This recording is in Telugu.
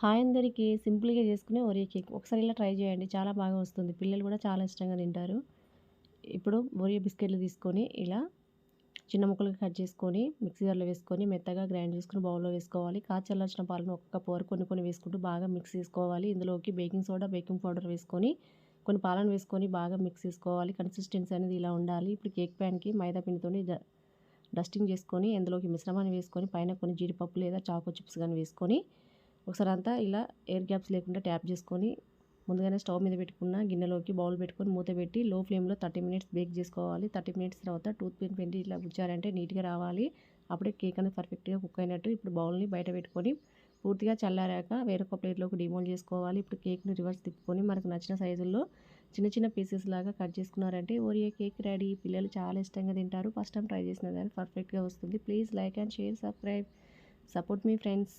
హాయ్ అందరికీ సింపుల్గా చేసుకునే ఒరియో కేక్. ఒకసారి ఇలా ట్రై చేయండి. చాలా బాగా వస్తుంది. పిల్లలు కూడా చాలా ఇష్టంగా తింటారు. ఇప్పుడు ఒరియో బిస్కెట్లు తీసుకొని ఇలా చిన్న ముక్కలుగా కట్ చేసుకొని మిక్సీలో వేసుకొని మెత్తగా గ్రైండ్ చేసుకుని బౌల్లో వేసుకోవాలి. కాచి పాలను ఒక్క కప్ వరకు కొన్ని కొన్ని వేసుకుంటూ బాగా మిక్స్ చేసుకోవాలి. ఇందులోకి బేకింగ్ సోడా బేకింగ్ పౌడర్ వేసుకొని కొన్ని పాలను వేసుకొని బాగా మిక్స్ చేసుకోవాలి. కన్సిస్టెన్సీ అనేది ఇలా ఉండాలి. ఇప్పుడు కేక్ ప్యాన్కి మైదా పిండితోని డస్టింగ్ చేసుకొని ఇందులోకి మిశ్రమాన్ని వేసుకొని పైన కొన్ని జీడిపప్పు లేదా చాకో చిప్స్ కానీ వేసుకొని ఒకసారి అంతా ఇలా ఎయిర్ గ్యాప్స్ లేకుండా ట్యాప్ చేసుకొని ముందుగానే స్టవ్ మీద పెట్టుకున్న గిన్నెలోకి బౌల్ పెట్టుకొని మూత పెట్టి లో ఫ్లేమ్లో థర్టీ మినిట్స్ బేక్ చేసుకోవాలి. థర్టీ మినిట్స్ తర్వాత టూత్ పిన్ పెట్టి ఇట్లా గుచ్చారంటే నీట్గా రావాలి. అప్పుడే కేక్ అనేది పర్ఫెక్ట్గా కుక్ అయినట్టు ఇప్పుడు బౌల్ని బయట పెట్టుకొని పూర్తిగా చల్లారాక వేరొక ప్లేట్లోకి డిమోల్ చేసుకోవాలి. ఇప్పుడు కేక్ని రివర్స్ తిప్పుకొని మనకు నచ్చిన సైజుల్లో చిన్న చిన్న పీసెస్ లాగా కట్ చేసుకున్నారంటే ఓరియో కేక్ రెడీ. పిల్లలు చాలా ఇష్టంగా తింటారు. ఫస్ట్ టైం ట్రై చేసిన దాన్ని పర్ఫెక్ట్గా వస్తుంది. Please like and share subscribe. Support me friends.